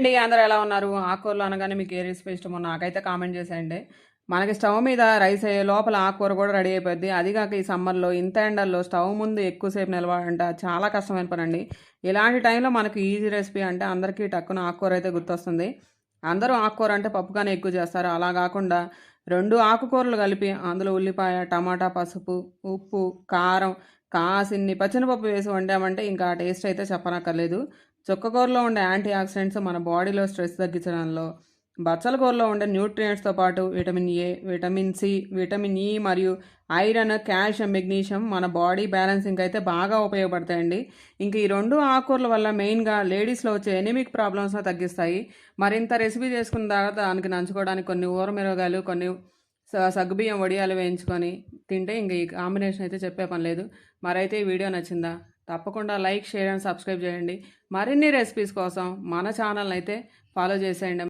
అండి అందరూ ఎలా ఉన్నారు? ఆకుకూరలు అనగానే మీకు ఏ రెసిపీ ఇష్టమో నాకైతే కామెంట్ చేసేయండి. మనకి స్టవ్ మీద రైస్ అయ్యే లోపల ఆకుకూర కూడా రెడీ అయిపోద్ది. అది కాక ఈ సమ్మర్లో ఇంత ఎండల్లో స్టవ్ ముందు ఎక్కువసేపు నిలవాలంట చాలా కష్టమైన పని అండి ఇలాంటి టైంలో మనకి ఈజీ రెసిపీ అంటే అందరికీ టక్కున ఆకుకూర అయితే గుర్తొస్తుంది. అందరూ ఆకుకూర అంటే పప్పుగానే ఎక్కువ చేస్తారు. అలా కాకుండా రెండు ఆకుకూరలు కలిపి అందులో ఉల్లిపాయ టమాటా పసుపు ఉప్పు కారం కాసిన్ని పచ్చనిపప్పు వేసి వండామంటే ఇంకా టేస్ట్ అయితే చెప్పనక్కర్లేదు. చుక్కకూరలో ఉండే యాంటీ ఆక్సిడెంట్స్ మన బాడీలో స్ట్రెస్ తగ్గించడంలో బచ్చల కూరలో ఉండే న్యూట్రియంట్స్తో పాటు vitamin A vitamin C vitamin E మరియు ఐరన్ కాల్షియం మెగ్నీషియం మన బాడీ బ్యాలెన్సింగ్ అయితే బాగా ఉపయోగపడతాయండి. ఇంక ఈ రెండు ఆకుకూరల వల్ల మెయిన్గా లేడీస్లో వచ్చే ఎనిమిక్ ప్రాబ్లమ్స్ను తగ్గిస్తాయి. మరింత రెసిపీ చేసుకున్న తర్వాత దానికి నంచుకోవడానికి కొన్ని ఊరమిరగాయలు కొన్ని స- సగ్గుబియ్యం వడియాలు వేయించుకొని తింటే ఇంక ఈ కాంబినేషన్ అయితే చెప్పే పని లేదు. మరైతే ఈ వీడియో నచ్చిందా? తప్పకుండా లైక్ షేర్ అండ్ సబ్స్క్రైబ్ చేయండి. మరిన్ని రెసిపీస్ కోసం మన ఛానల్ అయితే ఫాలో చేసేయండి.